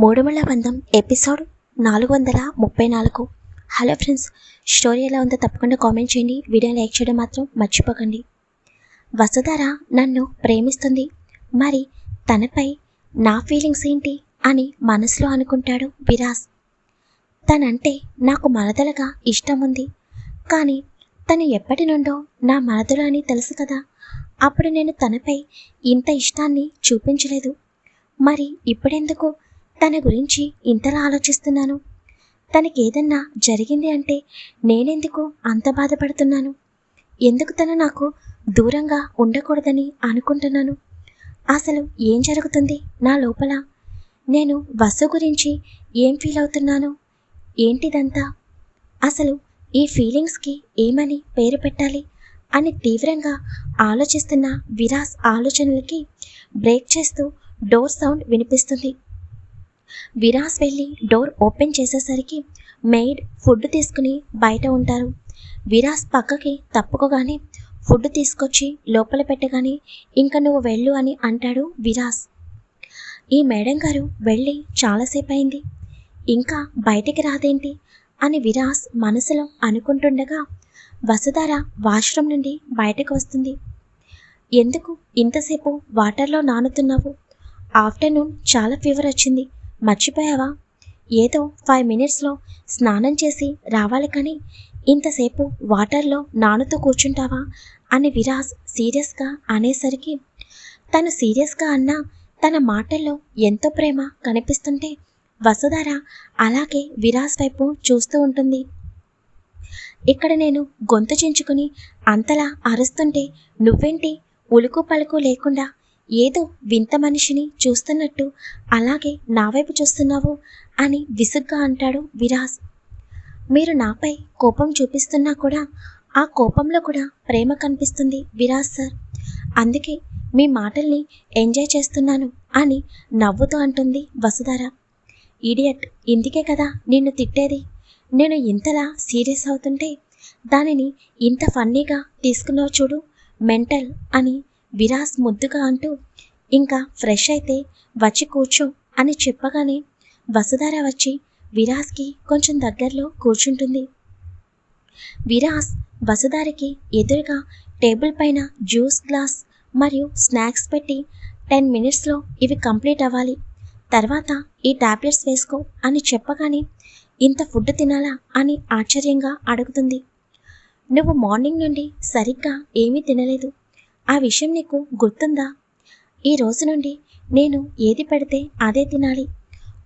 మూడుమల బంధం ఎపిసోడ్ నాలుగు వందల ముప్పై నాలుగు. హలో ఫ్రెండ్స్ స్టోరీ ఎలా ఉందో తప్పకుండా కామెంట్ చేయండి. వీడియో లైక్ చేయడం మాత్రం మర్చిపోకండి. వసుధార నన్ను ప్రేమిస్తుంది. మరి తనపై నా ఫీలింగ్స్ ఏంటి అని మనసులో అనుకుంటాడు విరాస్ తనంటే నాకు మరదలుగా ఇష్టం ఉంది. కానీ తను ఎప్పటి నుండో నా మరదలు అని తెలుసు కదా. అప్పుడు నేను తనపై ఇంత ఇష్టాన్ని చూపించలేదు. మరి ఇప్పుడెందుకు తన గురించి ఇంతలా ఆలోచిస్తున్నాను. తనకి ఏదన్నా జరిగింది అంటే నేనెందుకు అంత బాధపడుతున్నాను? ఎందుకు తను నాకు దూరంగా ఉండకూడదని అనుకుంటున్నాను? అసలు ఏం జరుగుతుంది నా లోపల? నేను వసు గురించి ఏం ఫీల్ అవుతున్నాను? ఏంటిదంతా? అసలు ఈ ఫీలింగ్స్కి ఏమని పేరు పెట్టాలి? అని తీవ్రంగా ఆలోచిస్తున్న విరాస్ ఆలోచనలకి బ్రేక్ చేస్తూ డోర్ సౌండ్ వినిపిస్తుంది. విరాస్ వెళ్ళి డోర్ ఓపెన్ చేసేసరికి మెయిడ్ ఫుడ్ తీసుకుని బయట ఉంటారు. విరాస్ పక్కకి తప్పుకోగానే ఫుడ్ తీసుకొచ్చి లోపల పెట్టగానే ఇంకా నువ్వు వెళ్ళు అని అంటాడు విరాస్. ఈ మేడం గారు వెళ్ళి చాలాసేపు అయింది ఇంకా బయటికి రాదేంటి? అని విరాస్ మనసులో అనుకుంటుండగా వసుధార వాష్రూమ్ నుండి బయటకు వస్తుంది. ఎందుకు ఇంతసేపు వాటర్లో నానుతున్నావు? ఆఫ్టర్నూన్ చాలా ఫీవర్ వచ్చింది మర్చిపోయావా? ఏదో ఫైవ్ మినిట్స్లో స్నానం చేసి రావాలి కానీ ఇంతసేపు వాటర్లో నానుతూ కూర్చుంటావా? అని విరాజ్ సీరియస్గా అనేసరికి తను సీరియస్గా అన్నా తన మాటల్లో ఎంతో ప్రేమ కనిపిస్తుంటే వసుధార అలాగే విరాస్ వైపు చూస్తూ ఉంటుంది. ఇక్కడ నేను గొంతు చించుకుని అంతలా అరుస్తుంటే నువ్వేంటి ఉలుకు పలుకు లేకుండా ఏదో వింత మనిషిని చూస్తున్నట్టు అలాగే నా వైపు చూస్తున్నావు అని విసుగ్గా అంటాడు విరాజ్. మీరు నాపై కోపం చూపిస్తున్నా కూడా ఆ కోపంలో కూడా ప్రేమ కనిపిస్తుంది విరాజ్ సార్. అందుకే మీ మాటల్ని ఎంజాయ్ చేస్తున్నాను అని నవ్వుతూ అంటుంది వసుధార. ఇడియట్ ఇందుకే కదా నిన్ను తిట్టేది. నేను ఇంతలా సీరియస్ అవుతుంటే దానిని ఇంత ఫన్నీగా తీసుకున్నావు చూడు మెంటల్ అని విరాస్ ముద్దుగా అంటూ ఇంకా ఫ్రెష్ అయితే వచ్చి కూర్చో అని చెప్పగానే వసుధార వచ్చి విరాస్కి కొంచెం దగ్గరలో కూర్చుంటుంది. విరాస్ వసుధారికి ఎదురుగా టేబుల్ పైన జ్యూస్ గ్లాస్ మరియు స్నాక్స్ పెట్టి టెన్ మినిట్స్లో ఇవి కంప్లీట్ అవ్వాలి. తర్వాత ఈ టాబ్లెట్స్ వేసుకో అని చెప్పగానే ఇంత ఫుడ్ తినాలా? అని ఆశ్చర్యంగా అడుగుతుంది. నువ్వు మార్నింగ్ నుండి సరిగ్గా ఏమీ తినలేదు. ఆ విషయం నీకు గుర్తుందా? ఈ రోజు నుండి నేను ఏది పెడితే అదే తినాలి.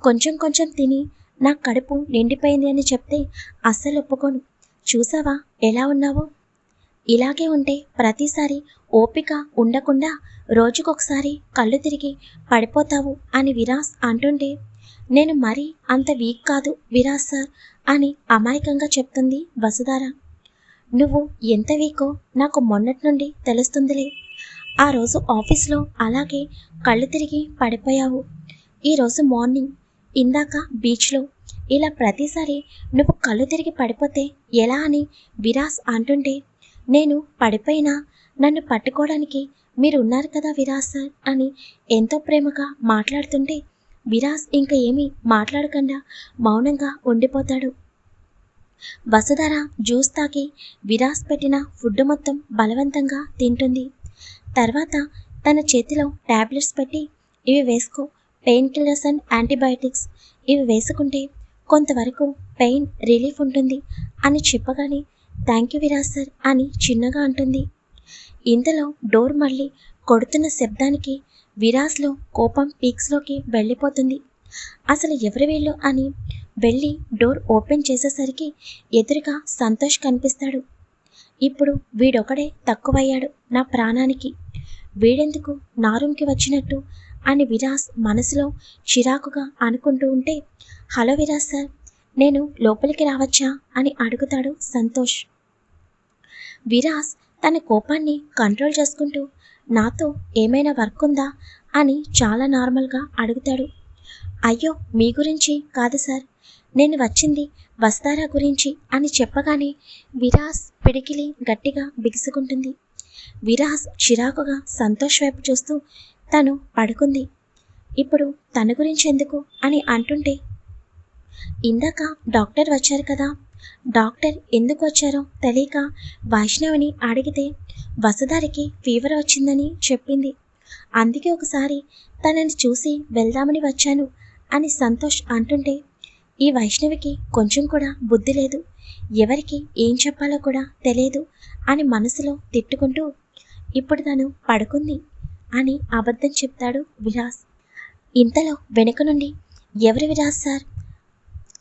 కొంచెం కొంచెం తిని నా కడుపు నిండిపోయింది అని చెప్తే అస్సలు ఒప్పుకోను. చూసావా ఎలా ఉన్నావు? ఇలాగే ఉంటే ప్రతిసారి ఓపిక ఉండకుండా రోజుకొకసారి కళ్ళు తిరిగి పడిపోతావు అని విరాస్ అంటుంటే నేను మరీ అంత వీక్ కాదు విరాస్ సార్ అని అమాయకంగా చెప్తుంది వసుధార. నువ్వు ఎంత వీకో? నాకు మొన్నటి నుండి తెలుస్తుందిలే. ఆ రోజు ఆఫీస్లో అలాగే కళ్ళు తిరిగి పడిపోయావు. ఈరోజు మార్నింగ్ ఇందాక బీచ్లో ఇలా ప్రతిసారి నువ్వు కళ్ళు తిరిగి పడిపోతే ఎలా అని విరాస్ అంటుంటే నేను పడిపోయినా నన్ను పట్టుకోవడానికి మీరు ఉన్నారు కదా విరాస్ సార్ అని ఎంతో ప్రేమగా మాట్లాడుతుంటే విరాస్ ఇంకా ఏమీ మాట్లాడకుండా మౌనంగా ఉండిపోతాడు. వసుధర జ్యూస్ తాకి విరాస్ పెట్టిన ఫుడ్ మొత్తం బలవంతంగా తింటుంది. తర్వాత తన చేతిలో ట్యాబ్లెట్స్ పెట్టి ఇవి వేసుకో పెయిన్ కిల్లర్స్ అండ్ యాంటీబయాటిక్స్ ఇవి వేసుకుంటే కొంతవరకు పెయిన్ రిలీఫ్ ఉంటుంది అని చెప్పగానే థ్యాంక్ యూ విరాజ్ సార్ అని చిన్నగా అంటుంది. ఇంతలో డోర్ మళ్ళీ కొడుతున్న శబ్దానికి విరాస్లో కోపం పీక్స్లోకి వెళ్ళిపోతుంది. అసలు ఎవరి వీళ్ళు అని వెళ్ళి డోర్ ఓపెన్ చేసేసరికి ఎదురుగా సంతోష్ కనిపిస్తాడు. ఇప్పుడు వీడొకడే తక్కువయ్యాడు నా ప్రాణానికి. వీడెందుకు నా రూమ్కి వచ్చినట్టు అని విరాస్ మనసులో చిరాకుగా అనుకుంటూ ఉంటే హలో విరాస్ సార్ నేను లోపలికి రావచ్చా? అని అడుగుతాడు సంతోష్. విరాస్ తన కోపాన్ని కంట్రోల్ చేసుకుంటూ నాతో ఏమైనా వర్క్ ఉందా? అని చాలా నార్మల్గా అడుగుతాడు. అయ్యో మీ గురించి కాదు సార్. నేను వచ్చింది వస్తారా గురించి అని చెప్పగానే విరాస్ పిడికిలి గట్టిగా బిగుసుకుంటుంది. విరాస్ చిరాకుగా సంతోష్ వైపు చూస్తూ తను పడుకుంది. ఇప్పుడు తన గురించి ఎందుకు అని అంటుంటే ఇందాక డాక్టర్ వచ్చారు కదా డాక్టర్ ఎందుకు వచ్చారో తెలియక వైష్ణవిని అడిగితే వసుధారికి ఫీవర్ వచ్చిందని చెప్పింది. అందుకే ఒకసారి తనని చూసి వెళ్దామని వచ్చాను అని సంతోష్ అంటుంటే ఈ వైష్ణవికి కొంచెం కూడా బుద్ధి లేదు. ఎవరికి ఏం చెప్పాలో కూడా తెలియదు అని మనసులో తిట్టుకుంటూ ఇప్పుడు తను పడుకుంది అని అబద్ధం చెప్తాడు విరాస్ ఇంతలో వెనుక నుండి ఎవరు విరాస్ సార్?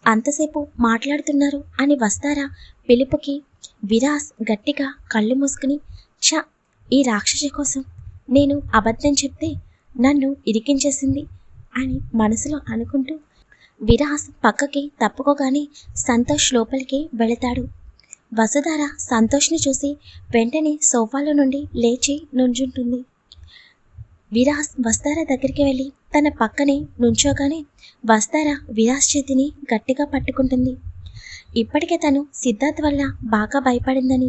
అంతసేపు మాట్లాడుతున్నారు అని వస్తారా పిలుపుకి విరాస్ గట్టిగా కళ్ళు మూసుకుని ఛ! ఈ రాక్షసి కోసం నేను అబద్ధం చెప్తే నన్ను ఇరికించేసింది అని మనసులో అనుకుంటూ విరాస్ పక్కకి తప్పుకోగానే సంతోష్ లోపలికి వెళతాడు. వసుధార సంతోష్ని చూసి వెంటనే సోఫాలో నుండి లేచి నుంచుంటుంది. విరాస్ వస్తారా దగ్గరికి వెళ్ళి తన పక్కనే నుంచోగానే వస్తారా విరాస్ చేతిని గట్టిగా పట్టుకుంటుంది. ఇప్పటికే తను సిద్ధార్థ్ వల్ల బాగా భయపడిందని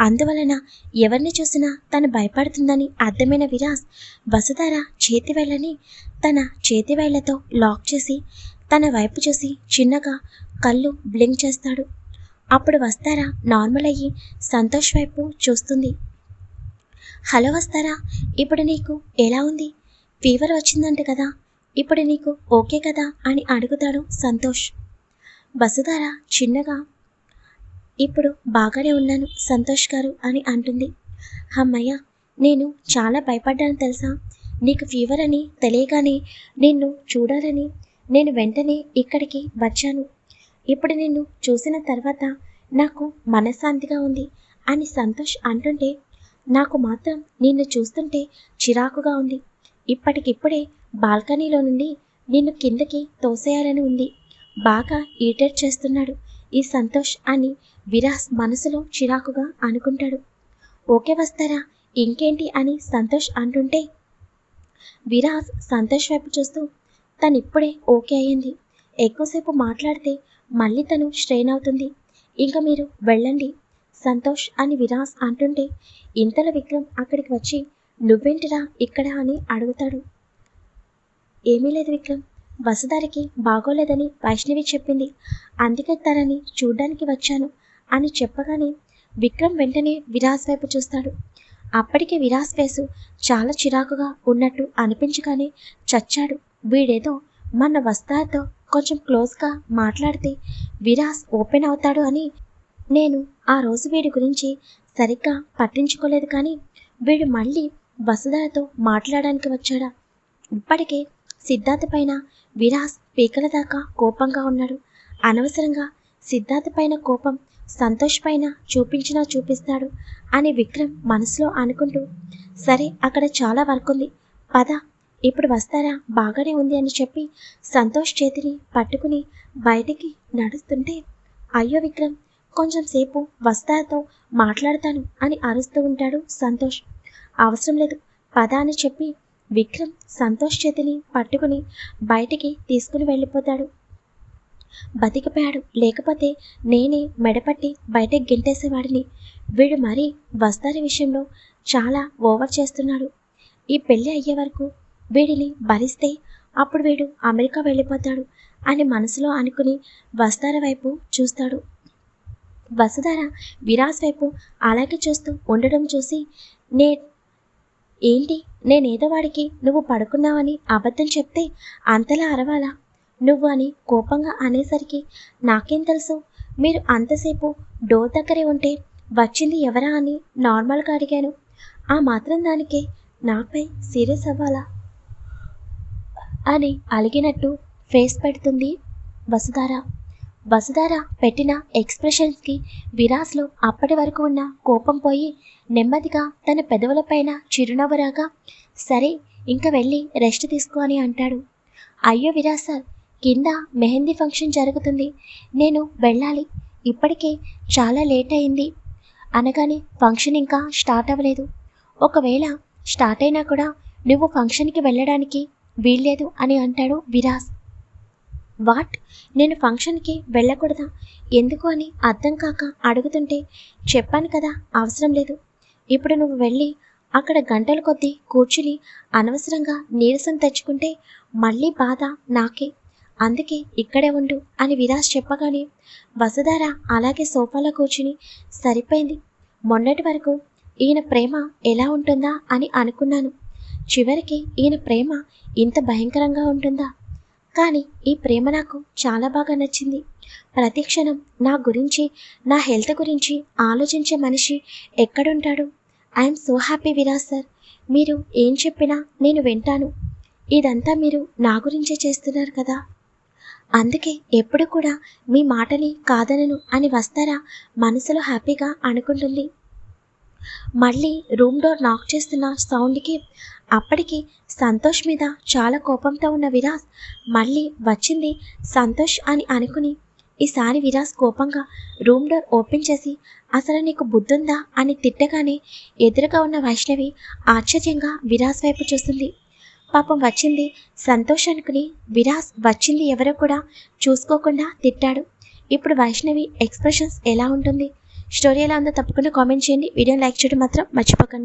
అందువలన ఎవరిని చూసినా తను భయపడుతుందని అర్థమైన విరాస్ వసుధార చేతి వేళ్ళని తన చేతి వేళ్ళతో లాక్ చేసి తన వైపు చూసి చిన్నగా కళ్ళు బ్లింక్ చేస్తాడు. అప్పుడు వస్తారా? నార్మల్ అయ్యి సంతోష్ వైపు చూస్తుంది. హలో వస్తారా? ఇప్పుడు నీకు ఎలా ఉంది? ఫీవర్ వచ్చిందంట కదా. ఇప్పుడు నీకు ఓకే కదా? అని అడుగుతాడు సంతోష్. వసుధార చిన్నగా ఇప్పుడు బాగానే ఉన్నాను సంతోష్ గారు అని అంటుంది. అమ్మయ్య నేను చాలా భయపడ్డాను తెలుసా? నీకు ఫీవర్ అని తెలియగానే నిన్ను చూడాలని నేను వెంటనే ఇక్కడికి వచ్చాను. ఇప్పుడు నిన్ను చూసిన తర్వాత నాకు మనశ్శాంతిగా ఉంది అని సంతోష్ అంటుంటే నాకు మాత్రం నిన్ను చూస్తుంటే చిరాకుగా ఉంది. ఇప్పటికిప్పుడే బాల్కనీలో నుండి నిన్ను కిందకి తోసేయాలని ఉంది. బాగా ఈటెడ్ చేస్తున్నాడు ఈ సంతోష్ అని విరాస్ మనసులో చిరాకుగా అనుకుంటాడు. ఓకే వస్తారా? ఇంకేంటి అని సంతోష్ అంటుంటే విరాస్ సంతోష్ వైపు చూస్తూ తను ఇప్పుడే ఓకే అయ్యింది. ఎక్కువసేపు మాట్లాడితే మళ్ళీ తను స్ట్రెయిన్ అవుతుంది. ఇంకా మీరు వెళ్ళండి. సంతోష్ అని విరాస్ అంటుంటే ఇంతలో విక్రమ్ అక్కడికి వచ్చి నువ్వేంటిరా ఇక్కడ? అని అడుగుతాడు. ఏమీ లేదు విక్రమ్. వసుధారికి బాగోలేదని వైష్ణవి చెప్పింది. అందుకే తనని చూడ్డానికి వచ్చాను అని చెప్పగానే విక్రమ్ వెంటనే విరాస్ వైపు చూస్తాడు. అప్పటికే విరాస్ ఫేసు చాలా చిరాకుగా ఉన్నట్టు అనిపించగానే చచ్చాడు. వీడేదో మన వస్తాతో కొంచెం క్లోజ్గా మాట్లాడితే విరాస్ ఓపెన్ అవుతాడు అని నేను ఆ రోజు వీడి గురించి సరిగ్గా పట్టించుకోలేదు కానీ వీడు మళ్ళీ వసుధాతో మాట్లాడడానికి వచ్చాడా. ఇప్పటికే సిద్ధార్థ పైన విరాస్ పీకల దాకా కోపంగా ఉన్నాడు. అనవసరంగా సిద్ధార్థ పైన కోపం సంతోష్ పైన చూపించినా చూపిస్తాడు అని విక్రమ్ మనసులో అనుకుంటూ సరే అక్కడ చాలా వర్క్ ఉంది. పద ఇప్పుడు వస్తారా? బాగానే ఉంది అని చెప్పి సంతోష్ చేతిని పట్టుకుని బయటికి నడుస్తుంటే అయ్యో విక్రమ్ కొంచెం సేపు వస్తాతో మాట్లాడతాను అని అరుస్తూ ఉంటాడు సంతోష్. అవసరం లేదు పద అని చెప్పి విక్రమ్ సంతోష్ చేతిని పట్టుకుని బయటికి తీసుకుని వెళ్ళిపోతాడు. బతికిపోయాడు లేకపోతే నేనే మెడపట్టి బయటకు గెంటేసేవాడిని. వీడు మరీ వస్తారి విషయంలో చాలా ఓవర్ చేస్తున్నాడు. ఈ పెళ్ళి అయ్యే వరకు వీడిని భరిస్తే అప్పుడు వీడు అమెరికా వెళ్ళిపోతాడు అని మనసులో అనుకుని వస్తార వైపు చూస్తాడు. వసుధార విరాస్ వైపు అలాగే చూస్తూ ఉండడం చూసి నే ఏంటి? నేనేదో వాడికి నువ్వు పడుకున్నావని అబద్ధం చెప్తే అంతలా అరవాలా? నువ్వు అని కోపంగా అనేసరికి నాకేం తెలుసు? మీరు అంతసేపు డోర్ దగ్గరే ఉంటే వచ్చింది ఎవరా అని నార్మల్గా అడిగాను. ఆ మాత్రం దానికే నాపై సీరియస్ అవ్వాలా? అని అలిగినట్టు ఫేస్ పెడుతుంది వసుధార. వసుధార పెట్టిన ఎక్స్ప్రెషన్స్కి విరాస్లో అప్పటి వరకు ఉన్న కోపం పోయి నెమ్మదిగా తన పెదవులపైన చిరునవ్వు రాగా సరే ఇంకా వెళ్ళి రెస్ట్ తీసుకో అని అంటాడు. అయ్యో విరాస్ సార్ కింద మెహందీ ఫంక్షన్ జరుగుతుంది. నేను వెళ్ళాలి. ఇప్పటికే చాలా లేట్ అయింది. అనగానే ఫంక్షన్ ఇంకా స్టార్ట్ అవ్వలేదు. ఒకవేళ స్టార్ట్ అయినా కూడా నువ్వు ఫంక్షన్కి వెళ్ళడానికి వీల్లేదు అని అంటాడు విరాస్ వాట్? నేను ఫంక్షన్కి వెళ్ళకూడదా? ఎందుకు అని అర్థం కాక అడుగుతుంటే చెప్పాను కదా అవసరం లేదు. ఇప్పుడు నువ్వు వెళ్ళి అక్కడ గంటల కొద్దీ కూర్చుని అనవసరంగా నీరసం తెచ్చుకుంటే మళ్ళీ బాధ నాకే. అందుకే ఇక్కడే ఉండు అని విరాజ్ చెప్పగానే వసుధార అలాగే సోఫాలో కూర్చుని సరిపోయింది. మొన్నటి వరకు ఈయన ప్రేమ ఎలా ఉంటుందా అని అనుకున్నాను. చివరికి ఈయన ప్రేమ ఇంత భయంకరంగా ఉంటుందా? కానీ ఈ ప్రేమ నాకు చాలా బాగా నచ్చింది. ప్రతిక్షణం నా గురించి నా హెల్త్ గురించి ఆలోచించే మనిషి ఎక్కడుంటాడు? I'm so happy Viraj sir. మీరు ఏం చెప్పినా నేను వింటాను. ఇదంతా మీరు నా గురించే చేస్తున్నారు కదా? అందుకే ఎప్పుడు కూడా మీ మాటని కాదనను అని వస్తారా మనసులో హ్యాపీగా అనుకుంటుంది. మళ్ళీ రూమ్ డోర్ నాక్ చేస్తున్న సౌండ్కి అప్పటికి సంతోష్ మీద చాలా కోపంతో ఉన్న విరాజ్ మళ్ళీ వచ్చింది సంతోష్ అని అనుకుని ఈసారి విరాజ్ కోపంగా రూమ్ డోర్ ఓపెన్ చేసి అసలు నీకు బుద్ధుందా? అని తిట్టగానే ఎదురుగా ఉన్న వైష్ణవి ఆశ్చర్యంగా విరాజ్ వైపు చూస్తుంది. పాపం వచ్చింది సంతోష్ అనుకుని విరాజ్ వచ్చింది ఎవరో కూడా చూసుకోకుండా తిట్టాడు. ఇప్పుడు వైష్ణవి ఎక్స్ప్రెషన్స్ ఎలా ఉంటుంది? స్టోరీ ఎలా ఉందో తప్పకుండా కామెంట్ చేయండి. వీడియో లైక్ చేయడం మాత్రం మర్చిపోకండి.